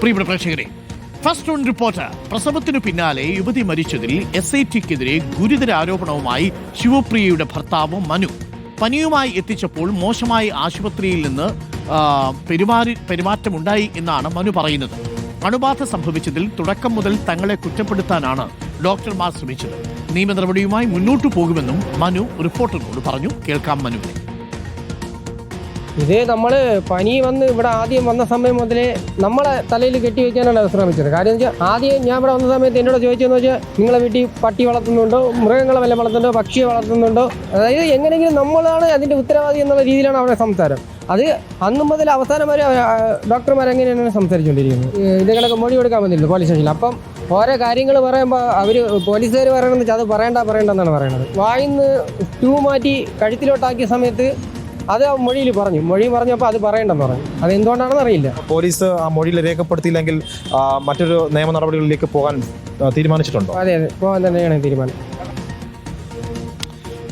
പ്രിയപ്പെട്ട പ്രേക്ഷകരെ first on reporter പ്രസവത്തിനു പിന്നാലെ യുവതി മരിച്ചതിൽ എസ് ഐ ടിക്കെതിരെ ഗുരുതര ആരോപണവുമായി ശിവപ്രിയയുടെ ഭർത്താവ് മനു. പനിയുമായി എത്തിച്ചപ്പോൾ മോശമായി ആശുപത്രിയിൽ നിന്ന് പെരുമാറി പെരുമാറ്റമുണ്ടായി എന്നാണ് മനു പറയുന്നത്. അണുബാധ സംഭവിച്ചതിൽ തുടക്കം മുതൽ തങ്ങളെ കുറ്റപ്പെടുത്താനാണ് ഡോക്ടർമാർ ശ്രമിച്ചത്. നിയമ നടപടിയുമായി മുന്നോട്ടു പോകുമെന്നും മനു റിപ്പോർട്ടറിനോട് പറഞ്ഞു. കേൾക്കാം മനുവിനെ. ഇത് നമ്മൾ പനി വന്ന് ഇവിടെ ആദ്യം വന്ന സമയം മുതലേ നമ്മളെ തലയിൽ കെട്ടി വെക്കാനാണ് ശ്രമിച്ചത് കാര്യം വെച്ചാൽ ആദ്യം ഞാൻ ഇവിടെ വന്ന സമയത്ത് എന്നോട് ചോദിച്ചതെന്ന് വെച്ചാൽ നിങ്ങളെ വീട്ടിൽ പട്ടി വളർത്തുന്നുണ്ടോ? മൃഗങ്ങളെ വല്ല വളർത്തുന്നുണ്ടോ? പക്ഷിയെ വളർത്തുന്നുണ്ടോ? അതായത് എങ്ങനെയെങ്കിലും നമ്മളാണ് അതിന്റെ ഉത്തരവാദി എന്നുള്ള രീതിയിലാണ് അവരുടെ സംസാരം. അത് അന്ന് മുതൽ അവസാനം വരെ ഡോക്ടർമാർ എങ്ങനെയാണ് സംസാരിച്ചുകൊണ്ടിരിക്കുന്നത്? ഇതുങ്ങളൊക്കെ മൊഴി കൊടുക്കാൻ വന്നില്ല പോലീസ് സ്റ്റേഷനിൽ. അപ്പം ഓരോ കാര്യങ്ങൾ പറയുമ്പോൾ അവർ പോലീസുകാർ പറയണമെന്ന് വെച്ചാൽ അത് പറയണ്ട പറയണ്ടെന്നാണ് പറയുന്നത്. വായിന്ന് സ്റ്റൂ മാറ്റി കഴുത്തിലോട്ടാക്കിയ സമയത്ത് അത് ആ മൊഴിയിൽ പറഞ്ഞു. മൊഴി പറഞ്ഞപ്പോൾ അത് പറയണ്ടെന്ന് പറഞ്ഞു. അത് എന്തുകൊണ്ടാണെന്ന് അറിയില്ല പോലീസ് ആ മൊഴിയിൽ രേഖപ്പെടുത്തിയില്ലെങ്കിൽ ആ, മറ്റൊരു നിയമ നടപടികളിലേക്ക് പോകാൻ ആ, തീരുമാനിച്ചിട്ടുണ്ടോ? അതെ അതെ. പോകാൻ തന്നെയാണ് തീരുമാനം.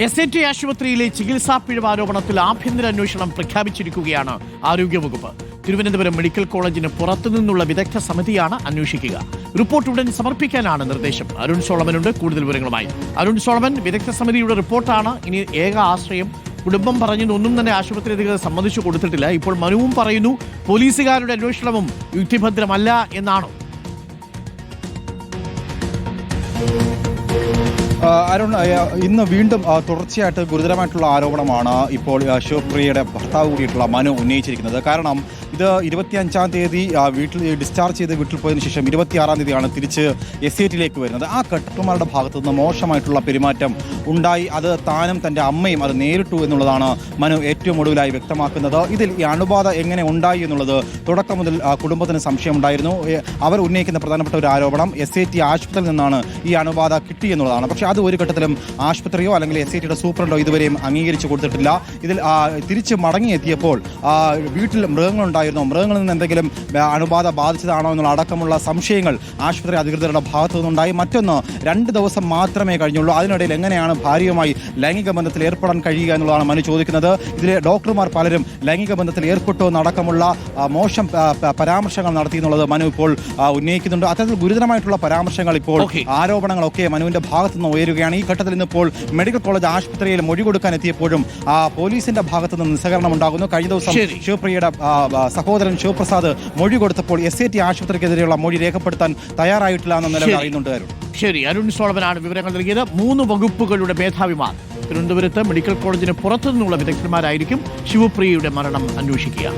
എസ് എൻ ടി ആശുപത്രിയിലെ ചികിത്സാ പിഴവ് ആരോപണത്തിൽ ആഭ്യന്തര അന്വേഷണം പ്രഖ്യാപിച്ചിരിക്കുകയാണ് ആരോഗ്യവകുപ്പ്. തിരുവനന്തപുരം മെഡിക്കൽ കോളേജിന് പുറത്തുനിന്നുള്ള വിദഗ്ധ സമിതിയാണ് അന്വേഷിക്കുക. റിപ്പോർട്ട് ഉടൻ സമർപ്പിക്കാനാണ് നിർദ്ദേശം. അരുൺ സോളമനുണ്ട് കൂടുതൽ വിവരങ്ങളുമായി. അരുൺ സോളമൻ വിദഗ്ധ സമിതിയുടെ റിപ്പോർട്ടാണ്. ഇനി ഏക ആശ്രയം കുടുംബം പറഞ്ഞതൊന്നും തന്നെ ആശുപത്രി അധികൃതർ സമ്മതിച്ചു കൊടുത്തിട്ടില്ല. ഇപ്പോൾ മനുവും പറയുന്നു പോലീസുകാരുടെ അന്വേഷണവും യുക്തിഭദ്രമല്ല എന്നാണോ? അരുൺ ഇന്ന് വീണ്ടും തുടർച്ചയായിട്ട് ഗുരുതരമായിട്ടുള്ള ആരോപണമാണ് ഇപ്പോൾ ശിവപ്രിയയുടെ ഭർത്താവ് കൂടിയിട്ടുള്ള മനു ഉന്നയിച്ചിരിക്കുന്നത്. കാരണം ഇത് ഇരുപത്തിയഞ്ചാം തീയതി വീട്ടിൽ ഡിസ്ചാർജ് ചെയ്ത് വീട്ടിൽ പോയതിനു ശേഷം ഇരുപത്തിയാറാം തീയതിയാണ് തിരിച്ച് എസ് സി ടിയിലേക്ക് വരുന്നത്. ആ കട്ടുമാരുടെ ഭാഗത്തു നിന്ന് മോശമായിട്ടുള്ള പെരുമാറ്റം ഉണ്ടായി. അത് താനും തന്റെ അമ്മയും അത് നേരിട്ടു എന്നുള്ളതാണ് മനു ഏറ്റവും ഒടുവിലായി വ്യക്തമാക്കുന്നത്. ഇതിൽ ഈ അണുബാധ എങ്ങനെ ഉണ്ടായി എന്നുള്ളത് തുടക്കം മുതൽ കുടുംബത്തിന് സംശയമുണ്ടായിരുന്നു. അവർ ഉന്നയിക്കുന്ന പ്രധാനപ്പെട്ട ഒരു ആരോപണം എസ് ഐ ടി ആശുപത്രിയിൽ നിന്നാണ് ഈ അണുബാധ കിട്ടിയെന്നുള്ളതാണ്. പക്ഷേ അത് ഒരു ഘട്ടത്തിലും ആശുപത്രിയോ അല്ലെങ്കിൽ എസ് ഐ ടിയുടെ സൂപ്രണ്ടോ ഇതുവരെയും അംഗീകരിച്ചു കൊടുത്തിട്ടില്ല. ഇതിൽ തിരിച്ച് മടങ്ങിയെത്തിയപ്പോൾ വീട്ടിൽ മൃഗങ്ങളുണ്ടായിരുന്നോ. മൃഗങ്ങളിൽ നിന്ന് എന്തെങ്കിലും അണുബാധ ബാധിച്ചതാണോ എന്നുള്ള അടക്കമുള്ള സംശയങ്ങൾ ആശുപത്രി അധികൃതരുടെ ഭാഗത്തു നിന്നുണ്ടായി. മറ്റൊന്ന് രണ്ട് ദിവസം മാത്രമേ കഴിഞ്ഞുള്ളൂ. അതിനിടയിൽ എങ്ങനെയാണ് ഭാര്യയുമായി ലൈംഗിക ബന്ധത്തിൽ ഏർപ്പെടാൻ കഴിയുക എന്നുള്ളതാണ് മനു ചോദിക്കുന്നത്. ഇതിലെ ഡോക്ടർമാർ പലരും ലൈംഗിക ബന്ധത്തിൽ ഏർപ്പെട്ടു എന്നടക്കമുള്ള മോശം പരാമർശങ്ങൾ നടത്തി എന്നുള്ളത് മനു ഇപ്പോൾ ഉന്നയിക്കുന്നുണ്ട്. അത്തരത്തിൽ ഗുരുതരമായിട്ടുള്ള പരാമർശങ്ങൾ ഇപ്പോൾ. ആരോപണങ്ങളൊക്കെ മനുവിന്റെ ഭാഗത്തു നിന്ന് ഉയരുകയാണ് ഈ ഘട്ടത്തിൽ ഇന്നിപ്പോൾ മെഡിക്കൽ കോളേജ് ആശുപത്രിയിൽ മൊഴി കൊടുക്കാൻ എത്തിയപ്പോഴും ആ പോലീസിന്റെ ഭാഗത്തു നിന്ന് നിസ്സഹകരണം ഉണ്ടാകുന്നു കഴിഞ്ഞ ദിവസം. ശിവപ്രിയയുടെ സഹോദരൻ ശിവപ്രസാദ് മൊഴി കൊടുത്തപ്പോൾ എസ് ഐ ടി ആശുപത്രിക്കെതിരെയുള്ള മൊഴി രേഖപ്പെടുത്താൻ തയ്യാറായിട്ടില്ല എന്ന നിലവിൽ. അറിയുന്നുണ്ട് അരുൺ. ശരി അരുൺ സോളമനാണ് വിവരങ്ങൾ നൽകിയത് മൂന്ന് വകുപ്പുകളുടെ മേധാവിമാർ തിരുവനന്തപുരത്ത് മെഡിക്കൽ കോളേജിന് പുറത്തുനിന്നുള്ള വിദഗ്ധന്മാരായിരിക്കും ശിവപ്രിയയുടെ മരണം അന്വേഷിക്കുക